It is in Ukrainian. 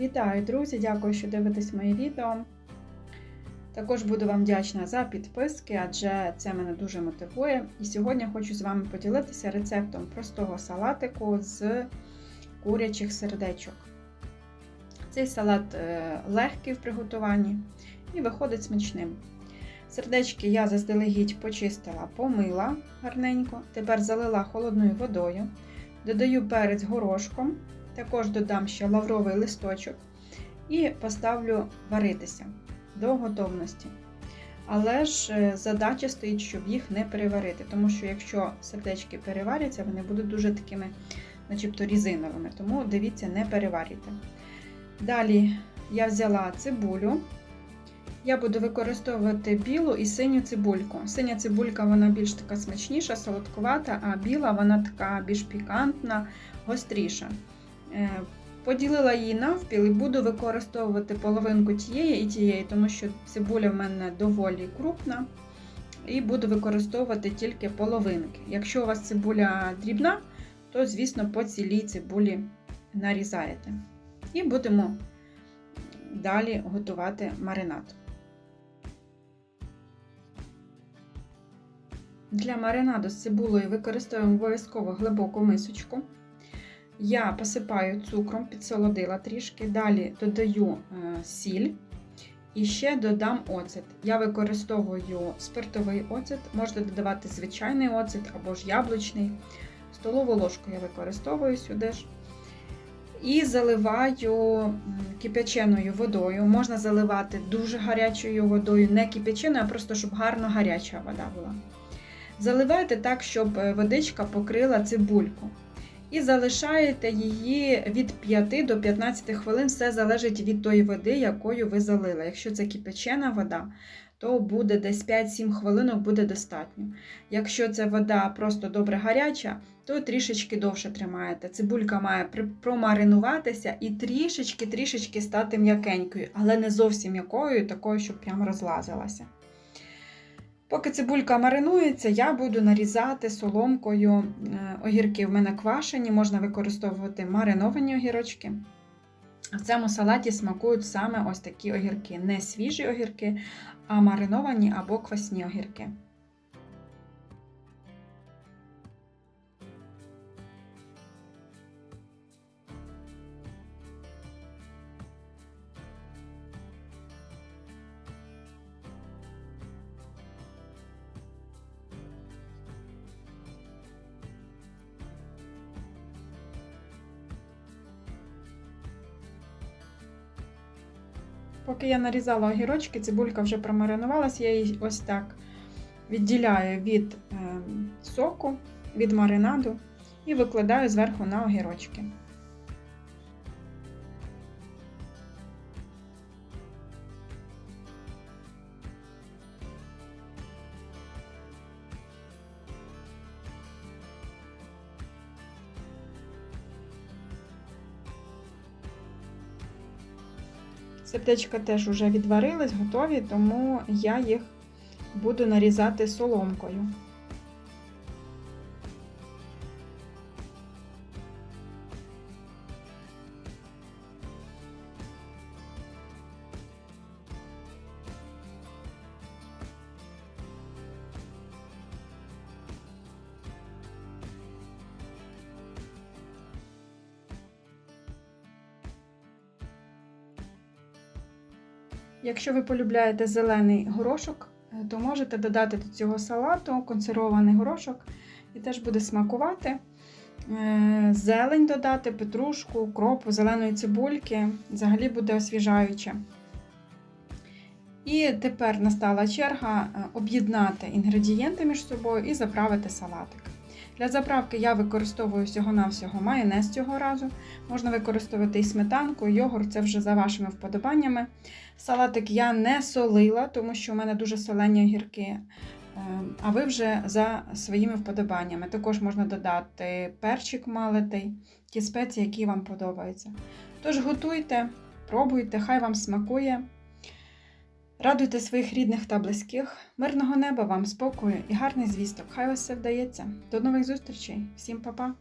Вітаю, друзі! Дякую, що дивитесь мої відео. Також буду вам вдячна за підписки, адже це мене дуже мотивує. І сьогодні хочу з вами поділитися рецептом простого салатику з курячих сердечок. Цей салат е, легкий в приготуванні і виходить смачним. Сердечки я заздалегідь почистила, помила гарненько, тепер залила холодною водою, додаю перець горошком. Також додам ще лавровий листочок і поставлю варитися до готовності. Але ж е, задача стоїть, щоб їх не переварити, тому що якщо сердечки переваряться, вони будуть дуже такими, начебто різиновими. Тому дивіться, не переварюйте. Далі я взяла цибулю. Я буду використовувати білу і синю цибульку. Синя цибулька вона більш така смачніша, солодкувата, а біла вона така більш пікантна, гостріша. Поділила її навпіл і буду використовувати половинку тієї і тієї, тому що цибуля в мене доволі крупна. І буду використовувати тільки половинки. Якщо у вас цибуля дрібна, то, звісно, по цілій цибулі нарізаєте. І будемо далі готувати маринад. Для маринаду з цибулею використовуємо обов'язково глибоку мисочку. Я посипаю цукром, підсолодила трішки, далі додаю е, сіль і ще додам оцет. Я використовую спиртовий оцет, можете додавати звичайний оцет або ж яблучний. Столову ложку я використовую сюди ж. І заливаю кип'яченою водою. Можна заливати дуже гарячою водою, не кип'яченою, а просто щоб гарно гаряча вода була. Заливайте так, щоб е, водичка покрила цибульку. І залишаєте її від 5 до 15 хвилин, все залежить від тої води, якою ви залили. Якщо це кипячена вода, то буде десь 5-7 хвилинок буде достатньо. Якщо це вода просто добре гаряча, то трішечки довше тримаєте. Цибулька має промаринуватися і трішечки-трішечки стати м'якенькою, але не зовсім м'якою, такою, щоб прямо розлазилася. Поки цибулька маринується, я буду нарізати соломкою е, огірки. В мене квашені, можна використовувати мариновані огірочки. В цьому салаті смакують саме ось такі огірки. Не свіжі огірки, а мариновані або квасні огірки. Поки я нарізала огірочки, цибулька вже промаринувалася, я її ось так відділяю від ем, соку, від маринаду і викладаю зверху на огірочки. Сердечка теж вже відварились, готові, тому я їх буду нарізати соломкою. Якщо ви полюбляєте зелений горошок, е, то можете додати до цього салату консервований горошок і теж буде смакувати. Е, зелень додати, петрушку, кропу, зеленої цибульки, взагалі буде освіжаюче. І тепер настала черга е, об'єднати інгредієнти між собою і заправити салатик. Для заправки я використовую всього-навсього майонез цього разу. Можна використовувати і сметанку, і йогурт, це вже за вашими вподобаннями. Салатик я не солила, тому що у мене дуже солені огірки. Ем, а ви вже за своїми вподобаннями. Також можна додати перчик малитий, ті спеції, які вам подобаються. Тож готуйте, пробуйте, хай вам смакує. Радуйте своїх рідних та близьких, мирного неба вам, спокою і гарних звісток. Хай вас все вдається. До нових зустрічей, всім па-па!